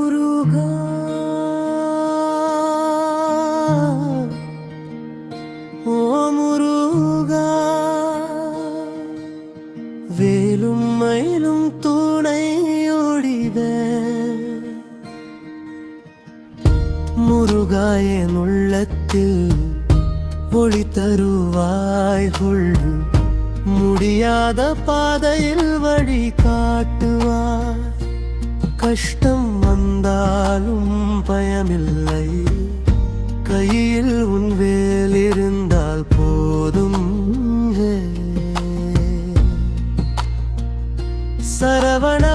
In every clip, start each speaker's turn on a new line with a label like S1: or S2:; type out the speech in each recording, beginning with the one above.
S1: முருகா. ஓ முருகா. வேலும் மயிலும் துணையோடித முருகா என் உள்ளத்தில் ஒளி தருவாய்குள் முடியாத பாதையில் வழி காட்டு. கஷ்டம் வந்தாலும் பயமில்லை. கையில் உன் வேல் இருந்தால் போதும். சரவண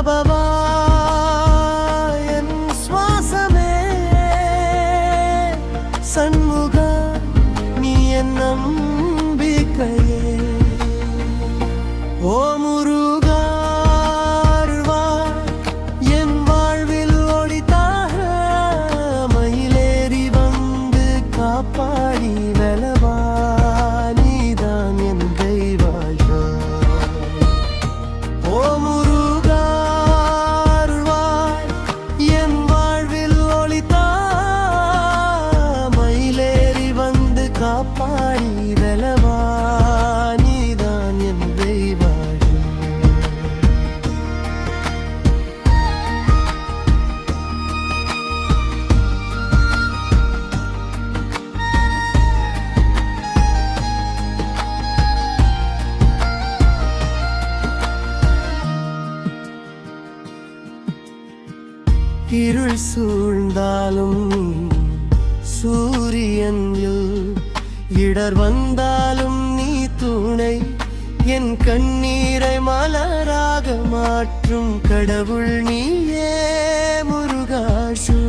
S1: காப்பாடி வெலவா நீதான் என் தெய்வாயா. இருள் சூழ்ந்தாலும் சூரியன் இடர் வந்தாலும் நீ துணை என் கண்ணீரை மலராக மாற்றும் கடவுள் நீயே முருகாசு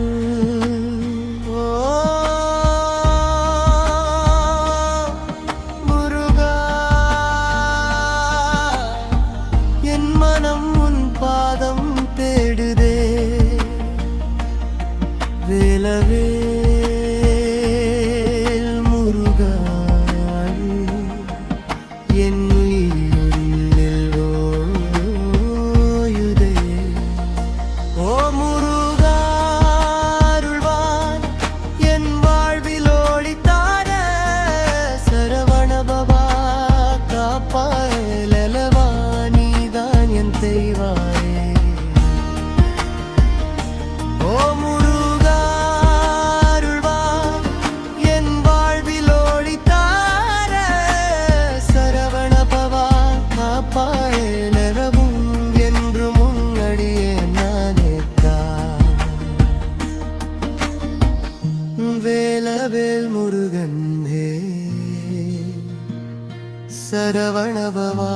S1: முருகன் சரவணபவா